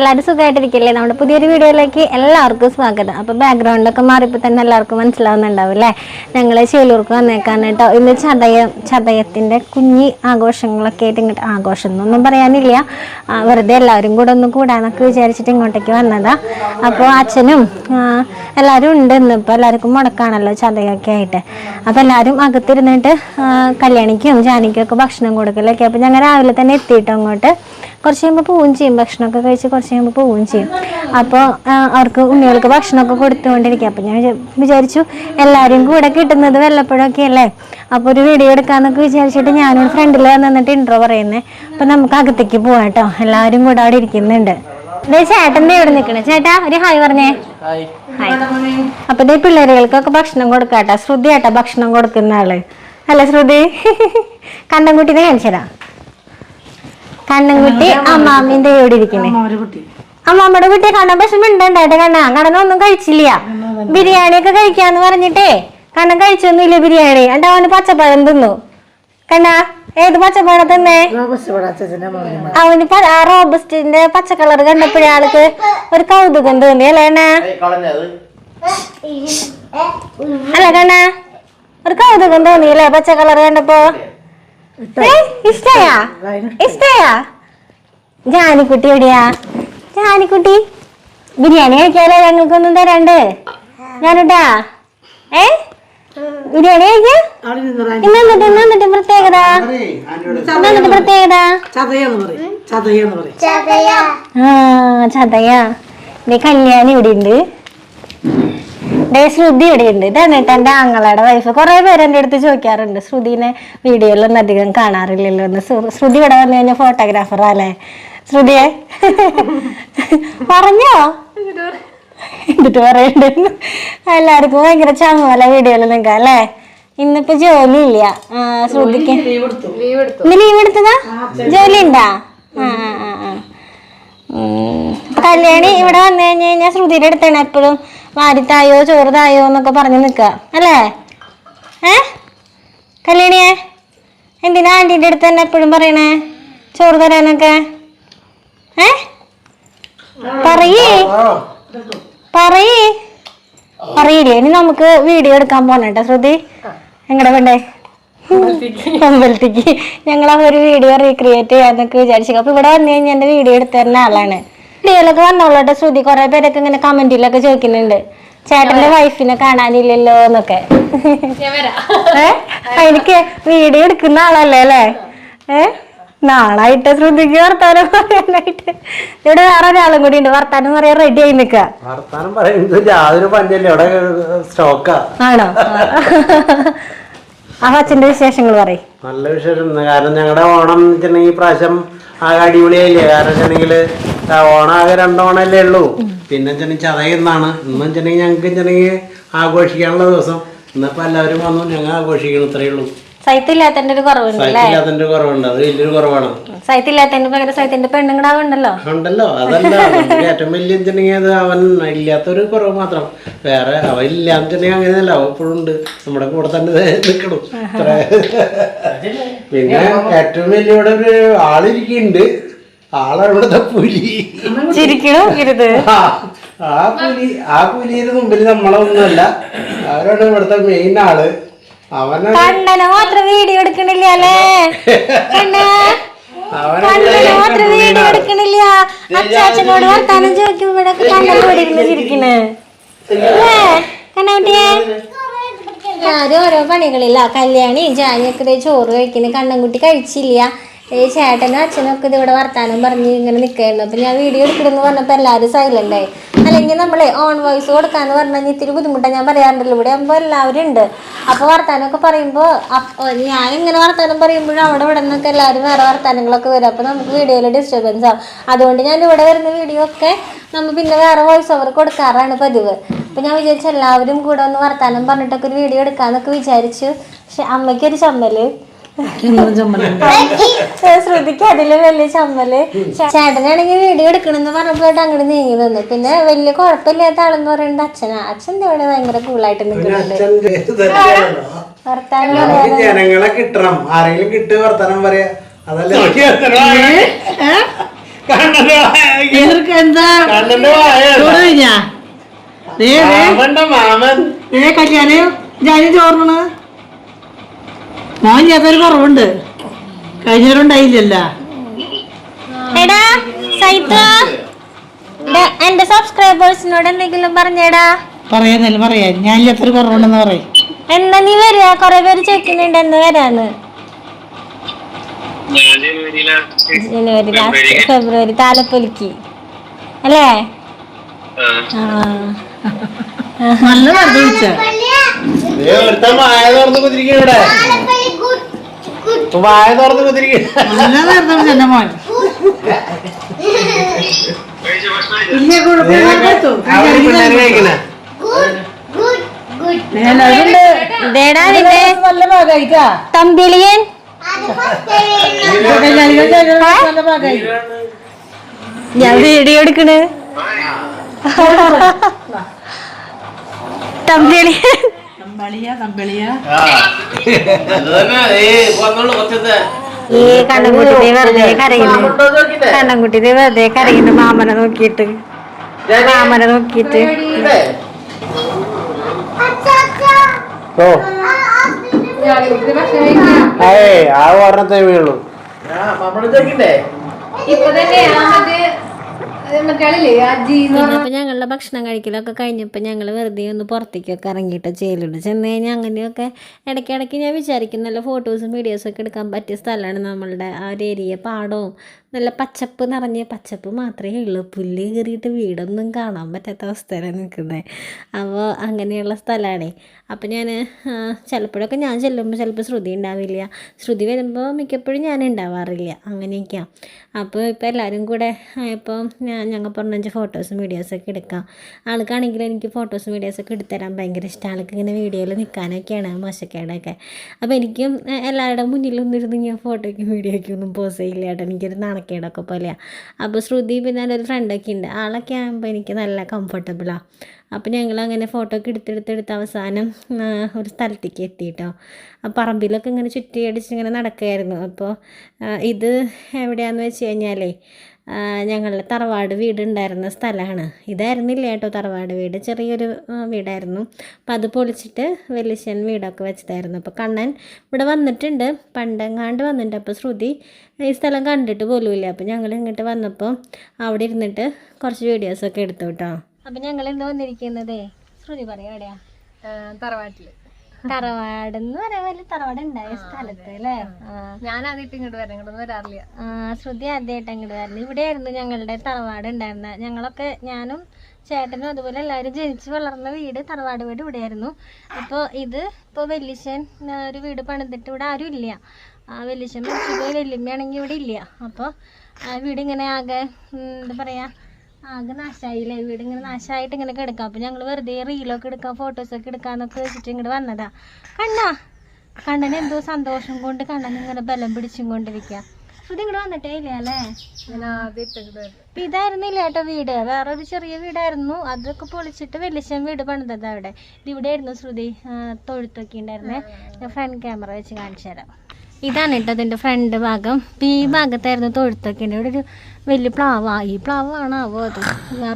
എല്ലാവരും സുഖമായിട്ടിരിക്കില്ലേ നമ്മുടെ പുതിയൊരു വീഡിയോയിലേക്ക് എല്ലാവർക്കും സ്വാഗതം. അപ്പോൾ ബാക്ക്ഗ്രൗണ്ടൊക്കെ മാറിയപ്പോൾ തന്നെ എല്ലാവർക്കും മനസ്സിലാവുന്നുണ്ടാവും അല്ലേ? ഞങ്ങൾ ചേലൂർക്ക് വന്നേക്കാണ് കേട്ടോ. ഇന്ന് ചതയം ചതയത്തിന്റെ കുഞ്ഞി ആഘോഷങ്ങളൊക്കെ ആയിട്ട് ഇങ്ങോട്ട് ആഘോഷം എന്നൊന്നും പറയാനില്ല. വെറുതെ എല്ലാവരും കൂടെ ഒന്ന് കൂടാന്നൊക്കെ വിചാരിച്ചിട്ട് ഇങ്ങോട്ടേക്ക് വന്നതാ. അപ്പോൾ അച്ഛനും എല്ലാവരും ഉണ്ട് ഇന്നിപ്പോൾ എല്ലാവർക്കും മുടക്കാണല്ലോ ചതയൊക്കെ ആയിട്ട്. അപ്പോൾ എല്ലാവരും അകത്തിരുന്നിട്ട് കല്യാണിക്കും ജാനിക്കും ഒക്കെ ഭക്ഷണം കൊടുക്കലൊക്കെ. അപ്പോൾ ഞങ്ങൾ രാവിലെ തന്നെ എത്തിയിട്ടോ അങ്ങോട്ട്? കുറച്ച് കഴിയുമ്പോൾ പൂവും ചെയ്യും ഭക്ഷണമൊക്കെ കഴിച്ച് കുറച്ച് കഴിയുമ്പോൾ പോവുകയും ചെയ്യും. അപ്പോൾ അവർക്ക് ഉണ്ണികൾക്ക് ഭക്ഷണമൊക്കെ കൊടുത്തുകൊണ്ടിരിക്കുക. അപ്പോൾ ഞാൻ വിചാരിച്ചു എല്ലാവരും കൂടെ കിട്ടുന്നത് വല്ലപ്പോഴൊക്കെ അല്ലേ? അപ്പോൾ ഒരു വീഡിയോ എടുക്കാമെന്നൊക്കെ വിചാരിച്ചിട്ട് ഞാനും ഫ്രണ്ടിൽ വന്നിട്ട് ഇൻട്രോ പറയുന്നത് അപ്പോൾ നമുക്ക് അകത്തേക്ക് പോവാം കേട്ടോ. എല്ലാവരും കൂടെ അവിടെ ഇരിക്കുന്നുണ്ട്. ചേട്ടന്റെ ഇവിടെ നിൽക്കണേ. ചേട്ടാ ഒരു ഹായ് പറഞ്ഞേ. ഹായ്. അപ്പൊ ഈ പിള്ളേരുകൾക്കൊക്കെ ഭക്ഷണം കൊടുക്കാട്ടോ. ശ്രുതി ആട്ടാ ഭക്ഷണം കൊടുക്കുന്ന ആൾ. അല്ല ശ്രുതി? കണ്ണൻകുട്ടിനെ കാണിച്ചതാ കണ്ണൻകുട്ടി അമ്മാമിന്റെ കൂടെ ഇരിക്കുന്നേ അമ്മാമ്മയുടെ കുട്ടിയെ കണ്ണൻ പക്ഷെ മിണ്ടണ്ടായിട്ട് കണ്ണാ? കണ്ണനൊന്നും കഴിച്ചില്ല. ബിരിയാണി ഒക്കെ കഴിക്കാന്ന് പറഞ്ഞിട്ടേ കണ്ണൻ കഴിച്ചൊന്നുമില്ല ബിരിയാണി. എന്നിട്ട് അവന് പച്ചപ്പഴം തിന്നു. കണ്ണാ ഏത് പച്ചപ്പഴം തന്നേ? അവന് ആ റോബസ്റ്റിന്റെ പച്ച കളർ കണ്ടപ്പോഴേ ആൾക്ക് ഒരു കൗതുകം തോന്നി അല്ലേ അണ്ണാ അല്ല കണ്ണാ ഒരു കൗതുകം തോന്നിയല്ലേ പച്ച കളർ കണ്ടപ്പോ? ഇഷ്ടായാ? ഇഷ്ടായാ? ജാനിക്കുട്ടി എവിടെയാ? ജാനിക്കുട്ടി ബിരിയാണി കഴിക്കാലോ ഞങ്ങൾക്കൊന്നും തരാണ്ട്? ഞാനുട്ടാ ഏ? ബിരിയാണി കഴിക്കാം? അവിടെ നിന്നറ ഇന്ന് എന്നിട്ട് ഇന്ന് എന്നിട്ട് പ്രത്യേകത? എന്നിട്ട് പ്രത്യേകത? ആ ചതയാ. നീ കല്യാണി ഇവിടെ ഉണ്ട് ദേ ശ്രുതി ഇടയുണ്ട് ഇതാണ് കേട്ടോ എന്റെ ആങ്ങളയുടെ വൈഫ് കുറെ പേര് എന്റെ അടുത്ത് ചോദിക്കാറുണ്ട്. ശ്രുതിനെ വീഡിയോയിലൊന്നും അധികം കാണാറില്ലല്ലോ എന്ന്. ശ്രു- ശ്രുതി ഇവിടെ വന്നു കഴിഞ്ഞാൽ ഫോട്ടോഗ്രാഫർ അല്ലേ? ശ്രുതിയെ? പറഞ്ഞോ? എന്നിട്ട് പറയണ്ട? എല്ലാവർക്കും ഭയങ്കര ചമ്മല വീഡിയോയിൽ നിൽക്കാം അല്ലേ? ഇന്നിപ്പോ ജോലി ഇല്ല. ശ്രുതിക്ക് ഇന്ന് ലീവ് എടുത്തതാ? ജോലി ഉണ്ടാ ആ ആ കല്യാണി ഇവിടെ വന്നു കഴിഞ്ഞു കഴിഞ്ഞാൽ ശ്രുതിയുടെ അടുത്താണ് എപ്പോഴും വാരിത്തായോ ചോറുതായോ എന്നൊക്കെ പറഞ്ഞ് നിക്ക അല്ലേ? ഏ? കല്യാണിയെ എന്തിനാ ആന്റീന്റെ അടുത്ത് തന്നെ എപ്പോഴും പറയണേ? ചോറ് തരാനൊക്കെ? ഏ? പറയേ. പറയേ. പറയില്ലേ ഇനി നമുക്ക് വീഡിയോ എടുക്കാൻ പോണേട്ടോ ശ്രുതി. എങ്ങടെ വേണ്ടേ അമ്പലത്തേക്ക്. ഞങ്ങൾ ആ ഒരു വീഡിയോ റീക്രിയേറ്റ് ചെയ്യാന്നൊക്കെ വിചാരിച്ചു. അപ്പൊ ഇവിടെ വന്നു കഴിഞ്ഞാൽ എന്റെ വീഡിയോ എടുത്തു തരുന്ന ആളാണ്. വീഡിയോയിലൊക്കെ വന്നോളട്ടെ ശ്രുതി കുറെ പേരൊക്കെ ഇങ്ങനെ കമന്റിലൊക്കെ ചോദിക്കുന്നുണ്ട്. ചേട്ടന്റെ വൈഫിനെ കാണാനില്ലല്ലോ എന്നൊക്കെ. എനിക്ക് വീഡിയോ എടുക്കുന്ന ആളല്ലേ അല്ലേ? ഏ? നാളായിട്ട് ശ്രുതിക്ക് വർത്താനം പറയാനായിട്ട്. ഇവിടെ വേറെ ഒരാളും കൂടി ഉണ്ട്. വർത്താനം പറയാൻ റെഡി ആയി നിക്ക വർത്താനം പറയുന്നത് യാതൊരു പഞ്ചല്ലേ. അവിടെ സ്റ്റോക്കാ ആണോ? ആ. അച്ഛന്റെ വിശേഷങ്ങൾ പറയും. നല്ല വിശേഷം. കാരണം ഞങ്ങളുടെ ഓണം വെച്ചിട്ടുണ്ടെങ്കിൽ ഈ പ്രാവശ്യം ആകെ അടിപൊളിയായില്ലേ? കാരണം വെച്ചിട്ടുണ്ടെങ്കിൽ ഓണം ആകെ രണ്ടോണല്ലേ ഉള്ളൂ. പിന്നെ വെച്ചിട്ടുണ്ടെങ്കിൽ ചതയുന്നാണ് ഇന്നും വെച്ചിട്ടുണ്ടെങ്കിൽ ഞങ്ങൾക്ക് ചെന്നെങ്കിൽ ആഘോഷിക്കാനുള്ള ദിവസം. ഇന്നിപ്പോ എല്ലാവരും വന്നു. ഞങ്ങൾ ആഘോഷിക്കണം ഇത്രയേ ഉള്ളൂ. സൈത്തില്ലാത്തന്റെ ഒരു കുറവുണ്ട് സൈറ്റില്ലാത്തതിന്റെ കുറവുണ്ട്. അത് വലിയൊരു കുറവാണ്. സൈത്തില്ലാത്തതിന്റെ പകരം സൈത്തിന്റെ പെണ്ണുങ്ങളാവുണ്ടല്ലോ ഉണ്ടല്ലോ? അതല്ല. ഏറ്റവും വലിയ വെച്ചിട്ടുണ്ടെങ്കിൽ അത് അവൻ ഇല്ലാത്തൊരു കുറവ് മാത്രം. വേറെ അവൻ ഇല്ലാന്ന് വെച്ചിട്ടുണ്ടെങ്കിൽ അങ്ങനെയല്ല. അവ എപ്പോഴും ഉണ്ട്. നമ്മുടെ കൂടെ തന്നെ നിൽക്കണം പിന്നെ ഏറ്റവും വലിയ ഇവിടെ ഒരു ആളിരിക്കുന്നുണ്ട്. ആളാണ് ഇവിടുത്തെ പുലി? ചിരിക്കണോ ഇരുത് ആ, ആ പുലി ആ പുലിയുടെ മുമ്പിൽ നമ്മളൊന്നുമല്ല. അവരാണ് ഇവിടുത്തെ മെയിൻ ആൾ. അവനെ കണ്ണനെ മാത്രം വീഡിയോ എടുക്കണില്ല അല്ലേ? അവനെ കണ്ണനെ മാത്രം വീഡിയോ എടുക്കണില്ല. അച്ചാച്ചനോട് വർത്താനം ചോദിക്കും കണ്ണൻ കൂടി ഇരുന്ന് ചിരിക്കണ്. അല്ലേ ആരും ഓരോ പണികളില്ല. കല്യാണി ജാനിയൊക്കെ ദേ ചോറ് കഴിക്കുന്നു കണ്ണൻകുട്ടി കഴിച്ചില്ല. ഈ ചേട്ടനും അച്ഛനും ഒക്കെ ഇതിവിടെ വർത്താനം പറഞ്ഞ് ഇങ്ങനെ നിൽക്കായിരുന്നു അപ്പം ഞാൻ വീഡിയോ എടുക്കണമെന്ന് പറഞ്ഞപ്പോൾ എല്ലാവരും സൈലന്റ് ആയി. അല്ലെങ്കിൽ നമ്മളെ ഓൺ വോയിസ് കൊടുക്കാന്ന് പറഞ്ഞാൽ ഇത്തിരി ബുദ്ധിമുട്ടാണ് ഞാൻ പറയാറുണ്ടല്ലോ ഇവിടെ ആകുമ്പോൾ എല്ലാവരും ഉണ്ട്. അപ്പോൾ വർത്താനമൊക്കെ പറയുമ്പോൾ ഞാൻ ഇങ്ങനെ വർത്താനം പറയുമ്പോഴും അവിടെ ഇവിടെ നിന്നൊക്കെ എല്ലാവരും വേറെ വർത്താനങ്ങളൊക്കെ വരും. അപ്പോൾ നമുക്ക് വീഡിയോയിൽ ഡിസ്റ്റർബൻസ് ആവും. അതുകൊണ്ട് ഞാൻ ഇവിടെ വരുന്ന വീഡിയോ ഒക്കെ നമ്മൾ പിന്നെ വേറെ വോയിസ് ഓവർ കൊടുക്കാറാണ് പതിവ്. അപ്പം ഞാൻ വിചാരിച്ചു എല്ലാവരും കൂടെ ഒന്ന് വർത്താനം പറഞ്ഞിട്ടൊക്കെ ഒരു വീഡിയോ എടുക്കാമെന്നൊക്കെ വിചാരിച്ചു. പക്ഷെ അമ്മയ്ക്കൊരു ചമ്മലുണ്ട് ശ്രുതിക്ക് അതിൽ വലിയ ചമ്മൽ ചേട്ടനാണെങ്കിൽ വീഡിയോ എടുക്കണമെന്ന് പറഞ്ഞപ്പോഴായിട്ട് അങ്ങോട്ട് നീങ്ങി തന്നു പിന്നെ വലിയ കുഴപ്പമില്ലാത്ത ആളെന്ന് പറയുന്നത് അച്ഛനാ. അച്ഛൻ ഇവിടെ ഭയങ്കര കൂളായിട്ട് നിൽക്കുന്നുണ്ട് ജനങ്ങളെ കിട്ടണം. ആരെങ്കിലും കിട്ടുക വർത്തമാനം പറയാ. അതല്ലേ? എന്താ? കല്യാണം. ഞാനും ചോറിന് മോൻ ചേർത്തൊരു കുറവുണ്ട്. കഴിഞ്ഞവരുണ്ടായില്ലല്ലോ എടാ സൈത്ത് ദേ, എന്റെ സബ്സ്ക്രൈബേഴ്സിനോട് എന്തെങ്കിലും പറഞ്ഞേടാ. പറയാന്നല്ല പറയാ. ഞാൻ ചേർത്തൊരു കുറവുണ്ടെന്ന് പറയും. എന്നാ നീ വരിക. കൊറേ പേര് ചോദിക്കുന്നുണ്ട് എന്ന് വരാന്ന്. ജനുവരി ലാസ്റ്റ്. ഫെബ്രുവരി. താലപ്പൊലിക്ക്. അല്ലേ? ആ. നല്ല വെറുതെ വിളിച്ച ദേ ഒരുത്തൻ വായ തുറന്ന് കുതിരിക്കും ഇവിടെ. വായ തുറന്ന് കുതിരിക്കും നല്ല വെറുതെ വിളിച്ച എന്റെ മോൻ? ഇല്ല കുഴപ്പമില്ല അവർ പിള്ളേര് കഴിക്കണേ. ഇതേടാ നിന്റെ നല്ല ഭാഗമായിട്ടാ തമ്പിളിയൻ. ഞാൻ വീഡിയോ എടുക്കണ്. തമ്പളിയ ഈ കണ്ണൻകുട്ടി ദേ വെറുതെ കരയുന്നു. കണ്ണൻകുട്ടി ദേ വെറുതെ കരയുന്നു മാമനെ നോക്കിയിട്ട്. മാമനെ നോക്കിയിട്ട്. ആ ഒരെണ്ണത്തെ വീഴുള്ളൂ. അപ്പൊ ഞങ്ങളുടെ ഭക്ഷണം കഴിക്കലൊക്കെ കഴിഞ്ഞപ്പോൾ ഞങ്ങൾ വെറുതെ ഒന്ന് പുറത്തേക്കൊക്കെ ഇറങ്ങിയിട്ട് ചെയ്യലുണ്ട്. ചെന്ന് കഴിഞ്ഞാൽ അങ്ങനെയൊക്കെ ഇടയ്ക്കിടയ്ക്ക് ഞാൻ വിചാരിക്കും നല്ല ഫോട്ടോസും വീഡിയോസും ഒക്കെ എടുക്കാൻ പറ്റിയ സ്ഥലമാണ് നമ്മളുടെ ആ ഒരു ഏരിയ പാടവും നല്ല പച്ചപ്പ് നിറഞ്ഞ പച്ചപ്പ് മാത്രമേ ഉള്ളൂ. പുല്ല് കയറിയിട്ട് വീടൊന്നും കാണാൻ പറ്റാത്ത അവസ്ഥയിലാണ് നിൽക്കുന്നത് അപ്പോൾ അങ്ങനെയുള്ള സ്ഥലമാണേ. അപ്പോൾ ഞാൻ ചിലപ്പോഴൊക്കെ ഞാൻ ചെല്ലുമ്പോൾ ചിലപ്പോൾ ശ്രുതി ഉണ്ടാവില്ല. ശ്രുതി വരുമ്പോൾ മിക്കപ്പോഴും ഞാൻ ഉണ്ടാവാറില്ല. അങ്ങനെയൊക്കെയാണ് അപ്പോൾ ഇപ്പോൾ എല്ലാവരും കൂടെ ഇപ്പോൾ ഞാൻ ഞങ്ങൾ പറഞ്ഞ ഫോട്ടോസും വീഡിയോസൊക്കെ എടുക്കാം. ആൾക്കാണെങ്കിൽ എനിക്ക് ഫോട്ടോസും വീഡിയോസൊക്കെ എടുത്തുതരാൻ ഭയങ്കര ഇഷ്ടമാണ്. ആൾക്ക് ഇങ്ങനെ വീഡിയോയിൽ നിൽക്കാനൊക്കെയാണ് മോശക്കേടൊക്കെ. അപ്പോൾ എനിക്കും എല്ലാവരുടെ മുന്നിലൊന്നും ഇരുന്ന് ഞാൻ ഫോട്ടോയ്ക്കും വീഡിയോയ്ക്കും ഒന്നും പോസ് ചെയ്യില്ല. കേട്ടോ എനിക്കൊരു നാണക്കേടൊക്കെ പോലെയാണ് അപ്പോൾ ശ്രുതി പിന്നെ എന്റെ ഒരു ഫ്രണ്ടൊക്കെ ഉണ്ട് ആളൊക്കെ ആകുമ്പോൾ എനിക്ക് നല്ല കംഫർട്ടബിളാണ് അപ്പോൾ ഞങ്ങൾ അങ്ങനെ ഫോട്ടോ ഒക്കെ എടുത്തെടുത്തെടുത്ത് അവസാനം ഒരു സ്ഥലത്തേക്ക് എത്തിയിട്ടോ ആ പറമ്പിലൊക്കെ ഇങ്ങനെ ചുറ്റി അടിച്ച് ഇങ്ങനെ നടക്കുകയായിരുന്നു അപ്പോൾ ഇത് എവിടെയാണെന്ന് വെച്ച് കഴിഞ്ഞാലേ ഞങ്ങളുടെ തറവാട് വീടുണ്ടായിരുന്ന സ്ഥലമാണ്. ഇതായിരുന്നില്ല കേട്ടോ തറവാട് വീട്. ചെറിയൊരു വീടായിരുന്നു. അപ്പം അത് പൊളിച്ചിട്ട് വലിയച്ഛൻ വീടൊക്കെ വെച്ചതായിരുന്നു. അപ്പോൾ കണ്ണൻ ഇവിടെ വന്നിട്ടുണ്ട്. പണ്ടെങ്ങാണ്ട് വന്നിട്ടുണ്ട്. അപ്പോൾ ശ്രുതി ഈ സ്ഥലം കണ്ടിട്ട് പോലുമില്ല. അപ്പോൾ ഞങ്ങൾ ഇങ്ങോട്ട് വന്നപ്പോൾ അവിടെ ഇരുന്നിട്ട് കുറച്ച് വീഡിയോസൊക്കെ എടുത്തു കേട്ടോ. അപ്പം ഞങ്ങൾ ഇന്ന് വന്നിരിക്കുന്നതേ ശ്രുതി പറയാം എവിടെയാ? തറവാട്ടിൽ. തറവാട് എന്ന് വലിയ തറവാട് ഉണ്ടായ സ്ഥലത്ത് അല്ലേ. ഞാൻ ആദ്യമായിട്ട് ഇങ്ങോട്ട് വരാം ഇങ്ങോട്ടൊന്നും വരാറില്ല. ശ്രുതി ആദ്യമായിട്ട് അങ്ങോട്ട് വരുന്നത് ഇവിടെയായിരുന്നു ഞങ്ങളുടെ തറവാട് ഉണ്ടായിരുന്നത് ഞങ്ങളൊക്കെ ഞാനും ചേട്ടനും അതുപോലെ എല്ലാവരും ജനിച്ച് വളർന്ന വീട് തറവാട് വീട് ഇവിടെയായിരുന്നു. അപ്പോൾ ഇത് ഇപ്പോൾ വെല്ലിശൻ ഒരു വീട് പണിതിട്ട് ഇവിടെ ആരും ഇല്ല. ആ വെല്ലിശൻ മരിച്ചുപോയി വെല്ലിമ്മയാണെങ്കിൽ ഇവിടെ ഇല്ല. അപ്പോൾ ആ വീട് ഇങ്ങനെ ആകെ എന്താ പറയുക ആകെ നാശമായില്ലേ വീട് ഇങ്ങനെ നാശമായിട്ട് ഇങ്ങനെ കിടക്കാം. അപ്പോൾ ഞങ്ങൾ വെറുതെ റീലൊക്കെ എടുക്കാം ഫോട്ടോസൊക്കെ എടുക്കാന്നൊക്കെ വെച്ചിട്ട് ഇങ്ങോട്ട് വന്നതാ. കണ്ണാ കണ്ണൻ എന്തോ സന്തോഷം കൊണ്ട് കണ്ണൻ ഇങ്ങനെ ബലം പിടിച്ചും കൊണ്ടിരിക്കുക ഇത് ഇങ്ങോട്ട് വന്നിട്ടേ ഇല്ല അല്ലേ? ഇങ്ങോട്ട് ഇതായിരുന്നില്ല കേട്ടോ വീട്. വേറൊരു ചെറിയ വീടായിരുന്നു. അതൊക്കെ പൊളിച്ചിട്ട് വെല്ലിശം വീട് പണിതത് അവിടെ. ഇത് ഇവിടെയായിരുന്നു ശ്രുതി ആ, തൊഴുത്തൊക്കെ ഉണ്ടായിരുന്നേ. ഞാൻ ഫ്രണ്ട് ക്യാമറ വെച്ച് കാണിച്ചു തരാം. ഇതാണ് കേട്ടോ അതിന്റെ ഫ്രണ്ട് ഭാഗം. ഈ ഭാഗത്തായിരുന്നു തൊഴുത്തൊക്കെ. ഇവിടെ ഒരു വലിയ പ്ലാവ്. ഈ പ്ലാവ് ആണാവോ അത്?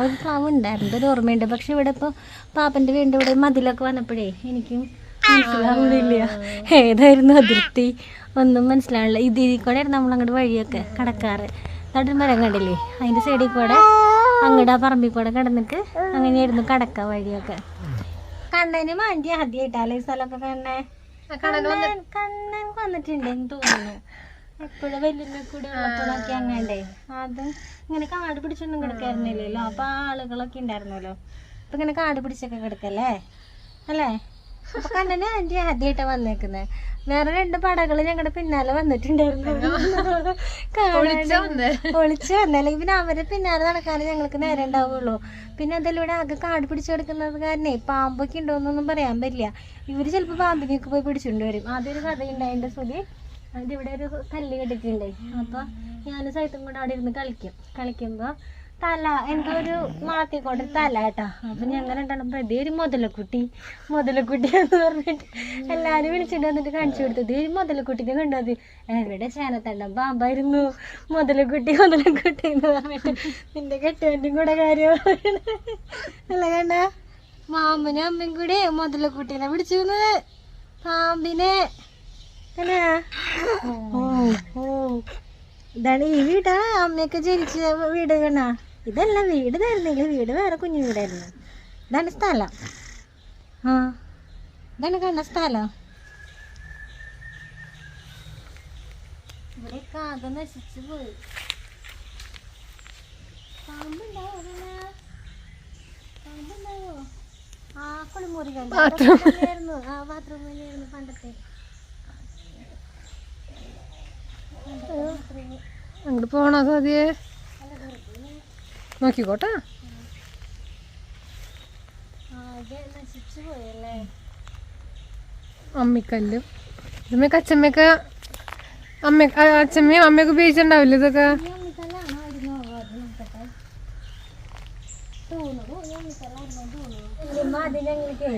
ഒരു പ്ലാവ് ഉണ്ടായിരുന്നു. ഒരു ഓർമ്മയുണ്ട്. പക്ഷെ ഇവിടെ ഇപ്പോൾ പാപ്പന്റെ വീണ്ടും ഇവിടെ മതിലൊക്കെ വന്നപ്പോഴേ എനിക്കും മനസ്സിലാവുന്നില്ല. ഏതായിരുന്നു അതിർത്തി? ഒന്നും മനസ്സിലാവില്ല ഇതിൽ കൂടെ ആയിരുന്നു നമ്മൾ അങ്ങോട്ട് വഴിയൊക്കെ കടക്കാറ്. നടും മരം കണ്ടില്ലേ? അതിന്റെ സൈഡിൽ കൂടെ അങ്ങോട്ട് ആ പറമ്പിൽ കൂടെ കിടന്നിട്ട് അങ്ങനെയായിരുന്നു കടക്ക വഴിയൊക്കെ. കണ്ണതിന് മാണ്ടി ആദ്യമായിട്ടാലേ ഈ സ്ഥലമൊക്കെ കണ്ണേ കണ്ണൻ കണ്ണൻ വന്നിട്ടുണ്ടെന്ന് തോന്നുന്നു. എപ്പോഴും വലിയ കൂടെ ഉള്ളപ്പോഴൊക്കെ അങ്ങാണ്ടേ അത് ഇങ്ങനെ കാട് പിടിച്ചൊന്നും കിടക്കായിരുന്നില്ലല്ലോ അപ്പൊ ആ ആളുകളൊക്കെ ഉണ്ടായിരുന്നല്ലോ. അപ്പൊ ഇങ്ങനെ കാട് പിടിച്ചൊക്കെ കിടക്കല്ലേ? അല്ലേ? അപ്പൊ കണ്ണനെ ആന്റി ആദ്യമായിട്ടാ വന്നേക്കുന്നത് വേറെ രണ്ട് പടകൾ ഞങ്ങളുടെ പിന്നാലെ വന്നിട്ടുണ്ടായിരുന്നു. ഒളിച്ച് വന്നേ. അല്ലെങ്കിൽ പിന്നെ അവരെ പിന്നാലെ നടക്കാനേ ഞങ്ങൾക്ക് നേരം ഉണ്ടാവുള്ളൂ. പിന്നെ അതിലൂടെ ആകെ കാട് പിടിച്ചു കിടക്കുന്നത് കാരണേ പാമ്പൊക്കെ ഉണ്ടോന്നൊന്നും പറയാൻ പറ്റില്ല. ഇവർ ചിലപ്പോ പാമ്പിനെയൊക്കെ പോയി പിടിച്ചുകൊണ്ട് വരും. ആദ്യം ഒരു അതിവിടെ ഒരു കല്ല് കെട്ടിട്ടുണ്ടായി അപ്പൊ ഞാൻ സൈത്തും കൂടെ അവിടെ ഇരുന്ന് കളിക്കും. കളിക്കുമ്പോ തല എന്തോ ഒരു മാത്തിക്കോട്ടെ തല കേട്ടോ. അപ്പൊ ഞങ്ങൾ രണ്ടാളും പ്രതി ഒരു മുതലക്കുട്ടി മുതലക്കുട്ടി എന്ന് പറഞ്ഞിട്ട് എല്ലാരും വിളിച്ചിട്ട് വന്നിട്ട് കാണിച്ചു കൊടുത്തത് ഒരു മുതലക്കുട്ടിനെ കണ്ടത് എവിടെ ചേനത്തണ്ട പാമ്പായിരുന്നു മുതലക്കുട്ടി മുതലക്കുട്ടി എന്ന് പറഞ്ഞിട്ട് നിന്റെ കെട്ടുവന്റെ കൂടെ കാര്യം. അല്ല കണ്ട? മാമനും അമ്മയും കൂടി മുതലക്കുട്ടീനെ പിടിച്ചിരുന്നത്. പാമ്പിനെ. അല്ലേ ഓ ഓ. ഇതാണ് ഈ വീടാ അമ്മയൊക്കെ ജനിച്ച വീട് കണ്ണാ ഇതല്ല വീട് തരുന്നില്ല. വീട് വേറെ കുഞ്ഞു വീടായിരുന്നു. ഇതാണ് സ്ഥലം. ആ ഇതാണ് കണ്ണ സ്ഥലം. ഇവിടെ കാക നശിച്ചു പോയി? പാമ്പുണ്ടാവോ ആ കുളിമുറി കണ്ടു. ആ ബാത്റൂമിലായിരുന്നു പണ്ടത്തെ. അങ്ങോട്ട് പോണോ സതിയെ? നോക്കിക്കോട്ടാ. അമ്മിക്കല്ലും. ഇതുമ്മയൊക്കെ അച്ഛമ്മയൊക്കെ അമ്മ അച്ഛമ്മയും അമ്മയൊക്കെ ഉപയോഗിച്ചിട്ടുണ്ടാവില്ല ഇതൊക്കെ? ഈ അമ്മിക്കല്ലാണോ ആയിരുന്നോ അത് നോക്കട്ടെ തോന്നുന്നു ഈ അമ്മിക്കല്ലായിരുന്നോ തോന്നുന്നു വലിയമ്മ അതിന് ഞങ്ങൾക്ക്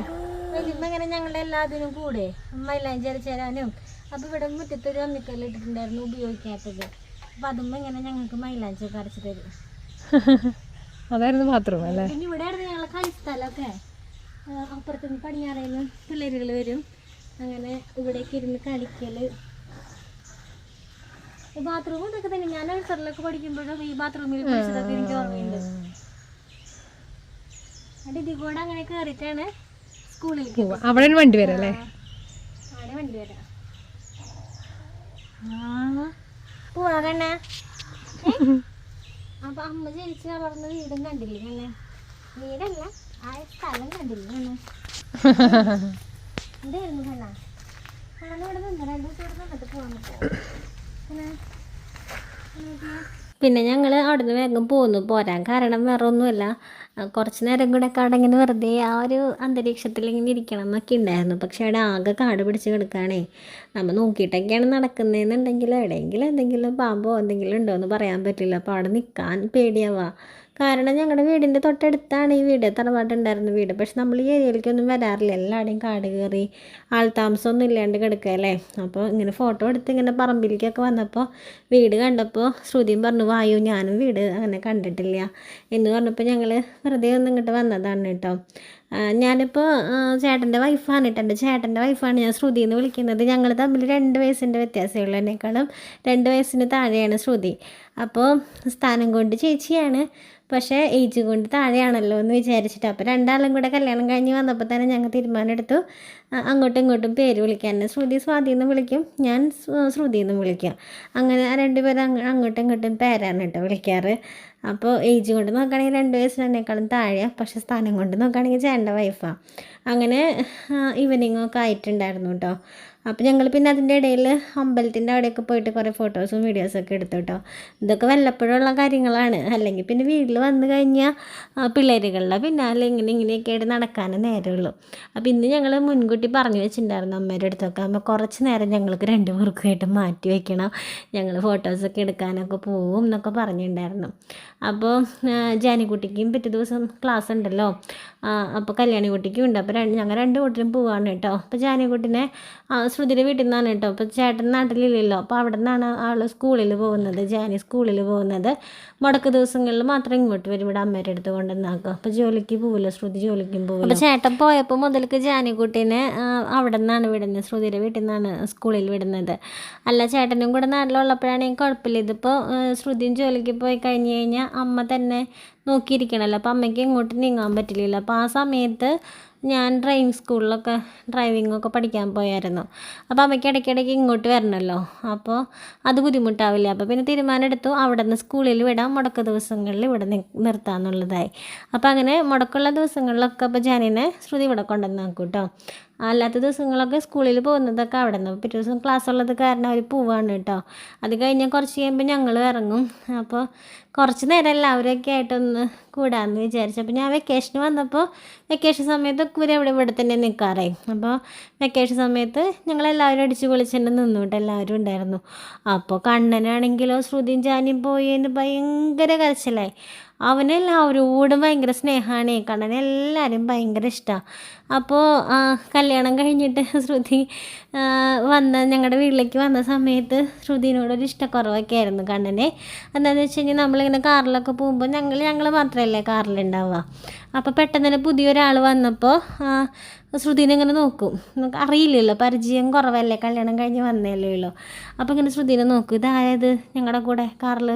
വലിയമ്മ ഇങ്ങനെ ഞങ്ങളുടെ എല്ലാത്തിനും കൂടെ മൈലാഞ്ചി അരച്ചേരാനും അപ്പൊ ഇവിടെ മുറ്റത്തൊരു അമ്മിക്കല്ല് ഇട്ടിട്ടുണ്ടായിരുന്നു ഉപയോഗിക്കാത്തത്. അപ്പൊ അതും ഇങ്ങനെ ഞങ്ങൾക്ക് മൈലാഞ്ചി ഒക്കെ അരച്ചു തരും. അതായിരുന്നു മാത്രം അല്ലേ? പിന്നെ ഇവിടെ ആയിരുന്നു ഞങ്ങളെ കളിസ്ഥലമൊക്കെ. അപ്പുറത്തുനിന്ന് പടിഞ്ഞാറേന്ന് പിള്ളേരുകൾ വരും. അങ്ങനെ ഇവിടേക്ക് ഇരുന്ന് കളിക്കൽ ബാത്റൂം ഇതൊക്കെ തന്നെ. ഞാൻ നഴ്സറിലൊക്കെ പഠിക്കുമ്പോഴും ഈ ബാത്റൂമിൽ പഠിച്ചതൊക്കെ എനിക്ക് ഓർമ്മയുണ്ട്. അവിടെ ഇതിൽ കൂടെ അങ്ങനെ കയറിയിട്ടാണ് സ്കൂളിലേക്ക് പോവാ അവിടെ വണ്ടി വരാം അല്ലേ അവിടെ വണ്ടി വരാം. പോവാ കണ്ണേ അപ്പൊ അമ്മ ജനിച്ച് വളർന്ന വീടും കണ്ടില്ലേ കണ്ണേ? വീടല്ല ആ സ്ഥലം കണ്ടില്ലേ കണ്ണേ? എന്തായിരുന്നു കണ്ണാ? കണ്ണ ഇവിടെ നിന്ന് രണ്ടു ദിവസം ഇവിടെ നിന്നിട്ട് പോവാൻ പറ്റുമോ പിന്നെ ഞങ്ങൾ അവിടുന്ന് വേഗം പോന്നു. പോരാൻ കാരണം വേറെ ഒന്നുമല്ല കുറച്ച് നേരം കൂടെ ഒക്കെ വെറുതെ ആ ഒരു അന്തരീക്ഷത്തിൽ ഇങ്ങനെ ഇരിക്കണം എന്നൊക്കെ ഉണ്ടായിരുന്നു. പക്ഷെ അവിടെ ആകെ കാട് പിടിച്ച് കിടക്കുകയാണേ. നമ്മൾ നോക്കിയിട്ടൊക്കെയാണ് നടക്കുന്നതെന്നുണ്ടെങ്കിൽ എവിടെയെങ്കിലും എന്തെങ്കിലും പാമ്പോ എന്തെങ്കിലും ഉണ്ടോ എന്ന് പറയാൻ പറ്റില്ല. അപ്പോൾ അവിടെ നിൽക്കാൻ പേടിയാവാ. കാരണം ഞങ്ങളുടെ വീടിന്റെ തൊട്ടടുത്താണ് ഈ വീട്. തറവാട്ടുണ്ടായിരുന്ന വീട്. പക്ഷെ നമ്മൾ ഈ ഏരിയയിലേക്കൊന്നും വരാറില്ല. എല്ലാവരുടെയും കാട് കയറി ആൾ താമസമൊന്നും ഇല്ലാണ്ട് കിടക്കുകയല്ലേ അപ്പോൾ ഇങ്ങനെ ഫോട്ടോ എടുത്ത് ഇങ്ങനെ പറമ്പിലേക്കൊക്കെ വന്നപ്പോൾ വീട് കണ്ടപ്പോൾ ശ്രുതിയും പറഞ്ഞു വായു ഞാനും വീട് അങ്ങനെ കണ്ടിട്ടില്ല. എന്ന് പറഞ്ഞപ്പോൾ ഞങ്ങൾ വെറുതെ ഒന്ന് ഇങ്ങോട്ട് വന്നതാണ് കേട്ടോ. ഞാനിപ്പോൾ ചേട്ടന്റെ വൈഫാണ് കേട്ടോ എന്റെ ചേട്ടന്റെ വൈഫാണ് ഞാൻ ശ്രുതി എന്ന് വിളിക്കുന്നത്. ഞങ്ങൾ തമ്മിൽ രണ്ട് വയസ്സിന്റെ വ്യത്യാസമേ ഉള്ളൂ രണ്ട് വയസ്സിന് താഴെയാണ് ശ്രുതി. അപ്പോൾ സ്ഥാനം കൊണ്ട് ചേച്ചിയാണ്. പക്ഷേ ഏജ് കൊണ്ട് താഴെയാണല്ലോ എന്ന് വിചാരിച്ചിട്ട് അപ്പോൾ രണ്ടാളും കൂടെ കല്യാണം കഴിഞ്ഞ് വന്നപ്പോൾ തന്നെ ഞങ്ങൾ തീരുമാനമെടുത്തു. അങ്ങോട്ടും ഇങ്ങോട്ടും പേര് വിളിക്കാൻ. ശ്രുതി സ്വാതി എന്ന് വിളിക്കും. ഞാൻ ശ്രുതി എന്ന് വിളിക്കും. അങ്ങനെ രണ്ടുപേരും അങ്ങ് അങ്ങോട്ടും ഇങ്ങോട്ടും പേരാണ് കേട്ടോ വിളിക്കാറ്. അപ്പോൾ ഏജ് കൊണ്ട് നോക്കുകയാണെങ്കിൽ രണ്ട് വയസ്സിനേക്കാളും താഴെയാണ് പക്ഷേ സ്ഥാനം കൊണ്ട് നോക്കുകയാണെങ്കിൽ ചേട്ടന്റെ വൈഫാണ് അങ്ങനെ ഈവനിങ്ങൊക്കെ ആയിട്ടുണ്ടായിരുന്നു കേട്ടോ അപ്പോൾ ഞങ്ങൾ പിന്നെ അതിന്റെ ഇടയിൽ അമ്പലത്തിന്റെ അവിടെയൊക്കെ പോയിട്ട് കുറേ ഫോട്ടോസും വീഡിയോസൊക്കെ എടുത്തു കേട്ടോ ഇതൊക്കെ വല്ലപ്പോഴുള്ള കാര്യങ്ങളാണ്. അല്ലെങ്കിൽ പിന്നെ വീട്ടിൽ വന്നു കഴിഞ്ഞാൽ പിള്ളേരുകളുടെ പിന്നാലെ ഇങ്ങനെ ഇങ്ങനെയൊക്കെ ആയിട്ട് നടക്കാനേ നേരമുള്ളൂ. അപ്പോൾ ഇന്ന് ഞങ്ങൾ മുൻകൂട്ടി പറഞ്ഞു വെച്ചിട്ടുണ്ടായിരുന്നു അമ്മയുടെ അടുത്തൊക്കെ. അമ്മ കുറച്ച് നേരം ഞങ്ങൾക്ക് രണ്ട് പേർക്കുമായിട്ട് മാറ്റി വയ്ക്കണം ഞങ്ങൾ ഫോട്ടോസൊക്കെ എടുക്കാനൊക്കെ പോവും എന്നൊക്കെ പറഞ്ഞിട്ടുണ്ടായിരുന്നു. അപ്പോൾ ജാനിക്കുട്ടിക്കും പിറ്റേ ദിവസം ക്ലാസ് ഉണ്ടല്ലോ. അപ്പോൾ കല്യാണിക്കുട്ടിക്കും ഉണ്ട്. അപ്പോൾ ഞങ്ങൾ രണ്ട് കൂട്ടരും പോവാണ് കേട്ടോ അപ്പോൾ ജാനിക്കുട്ടിനെ ശ്രുതിയുടെ വീട്ടിൽ നിന്നാണ് കേട്ടോ. അപ്പോൾ ചേട്ടൻ നാട്ടിലില്ലല്ലോ. അപ്പോൾ അവിടെ നിന്നാണ് ആൾ സ്കൂളിൽ പോകുന്നത്. ജാനി സ്കൂളിൽ പോകുന്നത്. മുടക്ക് ദിവസങ്ങളിൽ മാത്രം ഇങ്ങോട്ട് വരും. ഇവിടെ അമ്മയുടെ അടുത്ത് കൊണ്ടുവന്നാക്കും. അപ്പോൾ ജോലിക്ക് പോവില്ല ശ്രുതി ജോലിക്കും പോവില്ല അപ്പോൾ ചേട്ടൻ പോയപ്പോൾ മുതൽക്ക് ജാനിക്കുട്ടീനെ അവിടെ നിന്നാണ് വിടുന്നത്. ശ്രുതിയുടെ വീട്ടിൽ നിന്നാണ് സ്കൂളിൽ വിടുന്നത്. അല്ല ചേട്ടനും കൂടെ നാട്ടിലുള്ളപ്പോഴാണെങ്കിൽ കുഴപ്പമില്ല. ഇതിപ്പോൾ ശ്രുതിയും ജോലിക്ക് പോയി കഴിഞ്ഞ് കഴിഞ്ഞാൽ അമ്മ തന്നെ നോക്കിയിരിക്കണമല്ലോ അപ്പോൾ അമ്മയ്ക്ക് ഇങ്ങോട്ട് നീങ്ങാൻ പറ്റില്ലല്ലോ. അപ്പോൾ ആ സമയത്ത് ഞാൻ ഡ്രൈവിങ് സ്കൂളിലൊക്കെ ഡ്രൈവിംഗ് ഒക്കെ പഠിക്കാൻ പോയായിരുന്നു. അപ്പോൾ അമ്മയ്ക്ക് ഇടയ്ക്കിടയ്ക്ക് ഇങ്ങോട്ട് വരണമല്ലോ അപ്പോൾ അത് ബുദ്ധിമുട്ടാവില്ല. അപ്പോൾ പിന്നെ തീരുമാനം എടുത്തു അവിടെ നിന്ന് സ്കൂളിൽ വിടാം. മുടക്ക ദിവസങ്ങളിൽ ഇവിടെ നിർത്താമെന്നുള്ളതായി അപ്പോൾ അങ്ങനെ മുടക്കുള്ള ദിവസങ്ങളിലൊക്കെ അപ്പോൾ ജാനിനെ ശ്രുതി ഇവിടെ കൊണ്ടുവന്നാക്കും കേട്ടോ അല്ലാത്ത ദിവസങ്ങളൊക്കെ സ്കൂളിൽ പോകുന്നതൊക്കെ അവിടെ നിന്ന് പിറ്റേ ദിവസം ക്ലാസ് ഉള്ളത് കാരണം അവർ പോവാണ് കേട്ടോ അത് കഴിഞ്ഞാൽ കുറച്ച് കഴിയുമ്പോൾ ഞങ്ങൾ ഇറങ്ങും. അപ്പോൾ കുറച്ച് നേരം എല്ലാവരൊക്കെ ആയിട്ടൊന്ന് കൂടാമെന്ന് വിചാരിച്ചു. അപ്പോൾ ഞാൻ വെക്കേഷന് വന്നപ്പോൾ വെക്കേഷൻ സമയത്ത് ഇവർ ഇവിടെ ഇവിടെ തന്നെ നിൽക്കാറേ അപ്പോൾ വെക്കേഷൻ സമയത്ത് ഞങ്ങളെല്ലാവരും അടിച്ച് പൊളിച്ചെന്നെ നിന്നു കേട്ടോ എല്ലാവരും ഉണ്ടായിരുന്നു. അപ്പോൾ കണ്ണനാണെങ്കിലോ ശ്രുതിയും ജാനിയും പോയതിന് ഭയങ്കര കരച്ചിലായി. അവനെല്ലാവരോടും ഭയങ്കര സ്നേഹമാണ് കണ്ണൻ എല്ലാവരും ഭയങ്കര ഇഷ്ടമാണ് അപ്പോൾ കല്യാണം കഴിഞ്ഞിട്ട് ശ്രുതി വന്ന ഞങ്ങളുടെ വീട്ടിലേക്ക് വന്ന സമയത്ത് ശ്രുതിനോടൊരു ഇഷ്ടക്കുറവൊക്കെ ആയിരുന്നു കണ്ണനെ. എന്താണെന്ന് വെച്ച് കഴിഞ്ഞാൽ നമ്മളിങ്ങനെ കാറിലൊക്കെ പോകുമ്പോൾ ഞങ്ങൾ ഞങ്ങൾ മാത്രമല്ലേ കാറിലുണ്ടാവുക. അപ്പോൾ പെട്ടെന്ന് തന്നെ പുതിയൊരാൾ വന്നപ്പോൾ ശ്രുതിനെ ഇങ്ങനെ നോക്കും. നമുക്ക് അറിയില്ലല്ലോ പരിചയം കുറവല്ലേ കല്യാണം കഴിഞ്ഞ് വന്നേല്ലേ ഉള്ളൂ. അപ്പോൾ ഇങ്ങനെ ശ്രുതിനെ നോക്കും ഇതായത് ഞങ്ങളുടെ കൂടെ കാറിൽ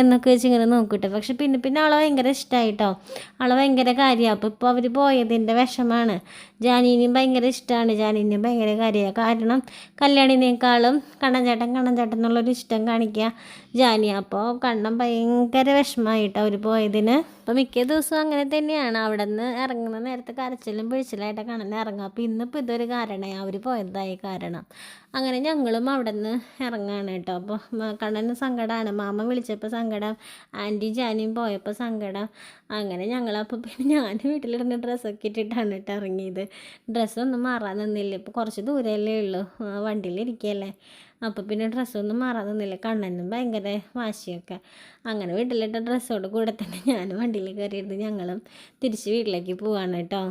എന്നൊക്കെ വെച്ച് ഇങ്ങനെ നോക്കിട്ട്. പക്ഷെ പിന്നെ പിന്നെ അവളെ ഭയങ്കര ഇഷ്ടമായിട്ടോ ആളെ ഭയങ്കര കാര്യമാണ് അപ്പോൾ ഇപ്പോൾ അവർ പോയതിന്റെ വിഷമാണ്. ജാനീനെയും ഭയങ്കര ഇഷ്ടമാണ് ജാനീനെയും ഭയങ്കര കാര്യമാണ് കാരണം കല്യാണിനേക്കാളും കണ്ണൻ ചേട്ടൻ കണ്ണൻ ചേട്ടൻ എന്നുള്ളൊരു ഇഷ്ടം കാണിക്കുക ജാനി അപ്പോൾ കണ്ണൻ ഭയങ്കര വിഷമമായിട്ടോ അവർ പോയതിന്. അപ്പോൾ മിക്ക ദിവസവും അങ്ങനെ തന്നെയാണ്. അവിടെ നിന്ന് ഇറങ്ങുന്ന നേരത്തെ കരച്ചിലും പിഴിച്ചിലായിട്ട് കണ്ണൻ ഇറങ്ങുക. അപ്പോൾ ഇന്നിപ്പോൾ ഇതൊരു കാരണമായി അവർ പോയതായി കാരണം. അങ്ങനെ ഞങ്ങളും അവിടെ നിന്ന് ഇറങ്ങുകയാണ് കേട്ടോ അപ്പോൾ കണ്ണന് സങ്കടമാണ് മാമ വിളിച്ചപ്പോൾ സങ്കടം. ആന്റി ജാനിയും പോയപ്പോൾ സങ്കടം. അങ്ങനെ ഞങ്ങളപ്പോൾ പിന്നെ ഞാൻ വീട്ടിലിരുന്ന് ഡ്രസ്സൊക്കെ ഇട്ടിട്ടാണ് കേട്ടോ ഇറങ്ങിയത്. ഡ്രസ്സൊന്നും മാറാൻ നിന്നില്ല. ഇപ്പോൾ കുറച്ച് ദൂരമല്ലേ ഉള്ളൂ. വണ്ടിയിലിരിക്കുകയല്ലേ അപ്പോൾ പിന്നെ ഡ്രസ്സൊന്നും മാറാൻ നിന്നില്ല. കണ്ണനും ഭയങ്കര വാശിയൊക്കെ. അങ്ങനെ വീട്ടിലിട്ട ഡ്രസ്സോട് കൂടെ തന്നെ ഞാനും വണ്ടിയിൽ കയറിയിരുന്നു ഞങ്ങളും തിരിച്ച് വീട്ടിലേക്ക് പോവാണ് കേട്ടോ.